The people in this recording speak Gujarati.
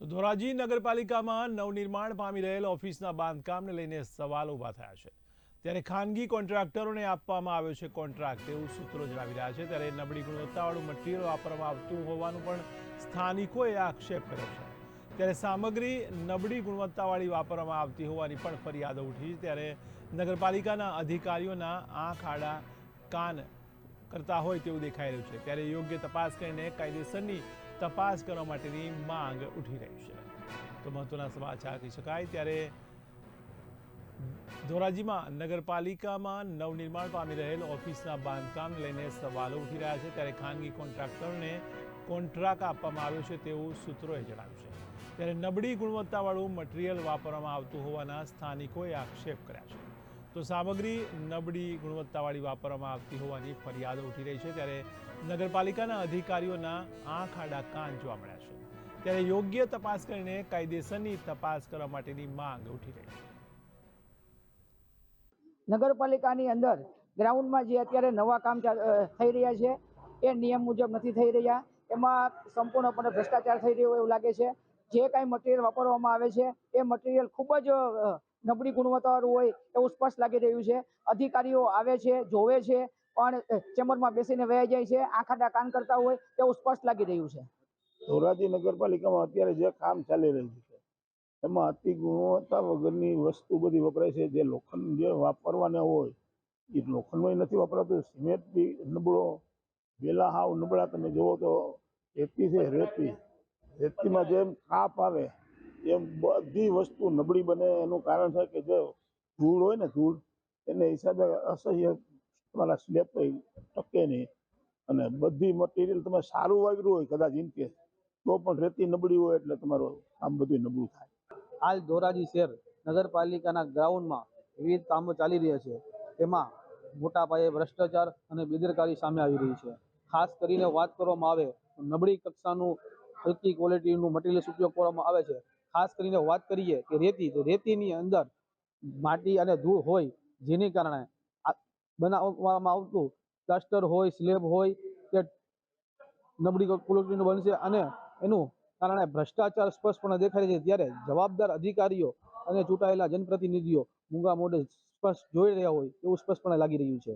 તો ધોરાજી નગરપાલિકામાં નવનિર્માણ પામી રહેલ ઓફિસના બાંધકામને લઈને સવાલ ઊભા થયા છે. ત્યારે ખાનગી કોન્ટ્રાક્ટરોને આપવામાં આવ્યો છે કોન્ટ્રાક્ટ તેવું સૂત્રો જણાવી રહ્યા છે. ત્યારે નબળી ગુણવત્તાવાળું મટીરિયલ વાપરવામાં આવતું હોવાનું પણ સ્થાનિકોએ આક્ષેપ કર્યો છે. ત્યારે સામગ્રી નબળી ગુણવત્તાવાળી વાપરવામાં આવતી હોવાની પણ ફરિયાદો ઉઠી છે. ત્યારે નગરપાલિકાના અધિકારીઓના આંખ, આડા, કાન કરતા હોય તેવું દેખાઈ રહ્યું છે. ત્યારે યોગ્ય તપાસ કરીને કાયદેસરની તપાસ કરવા માટેની માંગ ઉઠી રહી છે. તો મહત્વના સમાચાર કહી શકાય. ત્યારે ધોરાજીમાં નગરપાલિકામાં નવનિર્માણ પામી રહેલ ઓફિસના બાંધકામને લઈને સવાલો ઉઠી રહ્યા છે. ત્યારે ખાનગી કોન્ટ્રાક્ટરને કોન્ટ્રાક્ટ આપવામાં આવ્યો છે તેવું સૂત્રોએ જણાવ્યું છે. ત્યારે નબળી ગુણવત્તાવાળું મટીરિયલ વાપરવામાં આવતું હોવાના સ્થાનિકોએ આક્ષેપ કર્યા છે. તો સામગ્રી નબળી ગુણવત્તાવાળી વાપરવામાં આવતી હોવાની ફરિયાદો ઉઠી રહી છે ત્યારે નગરપાલિકાના અધિકારીઓના આંખ આડા કાન જોવા મળ્યા છે. ત્યારે યોગ્ય તપાસ કરીને કાયદેસરની તપાસ કરવા માટેની માંગ ઉઠી રહી છે. નગરપાલિકાની અંદર ગ્રાઉન્ડમાં જે અત્યારે નવા કામ થઈ રહ્યા છે, એ નિયમ મુજબ નથી થઈ રહ્યા. એમાં સંપૂર્ણપણે ભ્રષ્ટાચાર થઈ રહ્યો એવું લાગે છે. જે કાંઈ મટીરિયલ વાપરવામાં આવે છે, એ મટીરિયલ ખૂબ જ નબળી ગુણવત્તાવાળું હોય એવું સ્પષ્ટ લાગી રહ્યું છે. અધિકારીઓ આવે છે, જોવે છે, પણ ચેમ્બરમાં બેસીને વહી જાય છે આખાડા કાન કરતા હોય એવું સ્પષ્ટ લાગી રહ્યું છે. ધોરાજી નગરપાલિકામાં અત્યારે જે કામ ચાલી રહ્યું છે, એમાં અતિ ગુણવત્તા વગરની વસ્તુ બધી વપરાય છે. જે લોખંડ જે વાપરવાના હોય, એ લોખંડમાં નથી વપરાતું. સિમેન્ટ બી નબળો, વેલા હાવ નબળા. તમે જુઓ તો રેતી છે, રેતી. રેતીમાં જેમ કાપ આવે એમ બધી વસ્તુ નબળી બને એનું કારણ છે કે જે ધૂળ હોય ને ધૂળ, એને હિસાબે અસહ્ય તમારા સ્લેપ ટકે નહીં. અને બધી મટીરિયલ તમે સારું વાગ્યું હોય કદાચ ઇનકેસ તો પણ રેતી નબળી હોય એટલે તમારું આમ બધું નબળું થાય. હાલ ધોરાજી શહેર નગરપાલિકાના ગ્રાઉન્ડમાં વિવિધ કામો ચાલી રહ્યા છે. તેમાં મોટા પાયે ભ્રષ્ટાચાર અને બેદરકારી સામે આવી રહી છે. ખાસ કરીને વાત કરવામાં આવે નબળી કક્ષાનું હલકી ક્વોલિટીનું મટીરિયલ્સ ઉપયોગ કરવામાં આવે છે. ખાસ કરીને વાત કરીએ કે રેતી, તો રેતીની અંદર માટી અને ધૂળ હોય, જેને કારણે બનાવવામાં આવતું પ્લાસ્ટર હોય સ્લેબ હોય તે નબળી ક્વોલિટીનું બનશે અને એનું કારણે ભ્રષ્ટાચાર સ્પષ્ટપણે દેખાય છે. ત્યારે જવાબદાર અધિકારીઓ અને ચૂંટાયેલા જનપ્રતિનિધિઓ મૂંગા મોઢે સ્પષ્ટ જોઈ રહ્યા હોય, એવું સ્પષ્ટપણે લાગી રહ્યું છે.